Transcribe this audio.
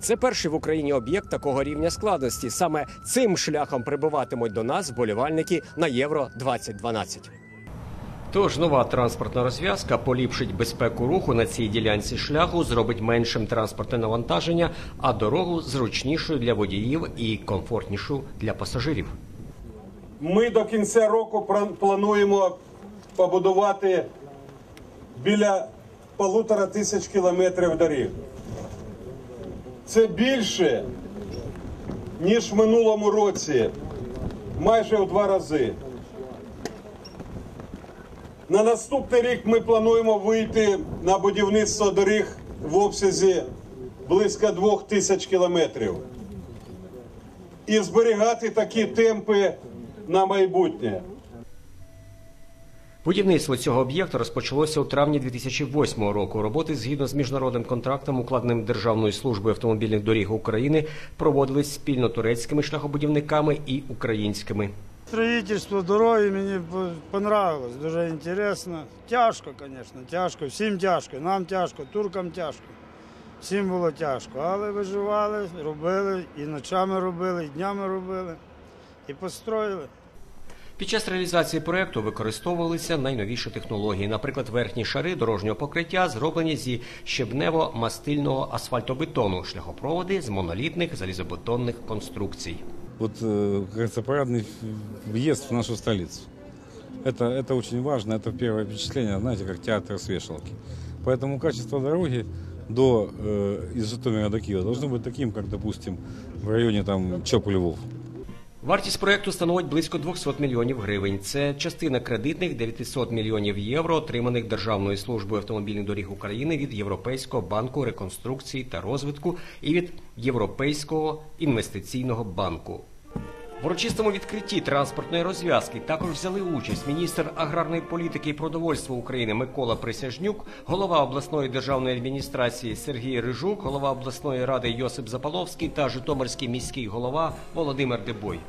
Це перший в Україні об'єкт такого рівня складності. Саме цим шляхом прибуватимуть до нас вболівальники на Євро 2012 Тож нова транспортна розв'язка поліпшить безпеку руху на цій ділянці шляху, зробить меншим транспортне навантаження, а дорогу зручнішою для водіїв і комфортнішу для пасажирів. Ми до кінця року плануємо побудувати біля полутора тисяч кілометрів доріг. Це більше, ніж в минулому році, майже в два рази. На наступний рік ми плануємо вийти на будівництво доріг в обсязі близько двох тисяч кілометрів і зберігати такі темпи на майбутнє. Будівництво цього об'єкта розпочалося у травні 2008 року. Роботи згідно з міжнародним контрактом, укладеним Державною службою автомобільних доріг України, проводились спільно турецькими шляхобудівниками і українськими. Строїтельство дороги мені по- понравилось, дуже інтересно. Тяжко, звісно, тяжко, всім тяжко, нам тяжко, туркам тяжко. Всім було тяжко, але виживали, робили, і ночами робили, і днями робили, і построїли. Під час реалізації проекту використовувалися найновіші технології. Наприклад, верхні шари дорожнього покриття зроблені зі щебнево-мастильного асфальтобетону, шляхопроводи з монолітних залізобетонних конструкцій. вот, э, как говорится, парадный въезд в нашу столицу. Это, это очень важно, это первое впечатление, знаете, как театр с вешалки. Поэтому качество дороги до, э, из Житомира до Киева должно быть таким, как, допустим, в районе там Чоп-Львов. Вартість проекту становить близько 200 мільйонів гривень. Це частина кредитних 900 мільйонів євро, отриманих Державною службою автомобільних доріг України від Європейського банку реконструкції та розвитку і від Європейського інвестиційного банку. В урочистому відкритті транспортної розв'язки також взяли участь міністр аграрної політики і продовольства України Микола Присяжнюк, голова обласної державної адміністрації Сергій Рижук, голова обласної ради Йосип Запаловський та Житомирський міський голова Володимир Дебой.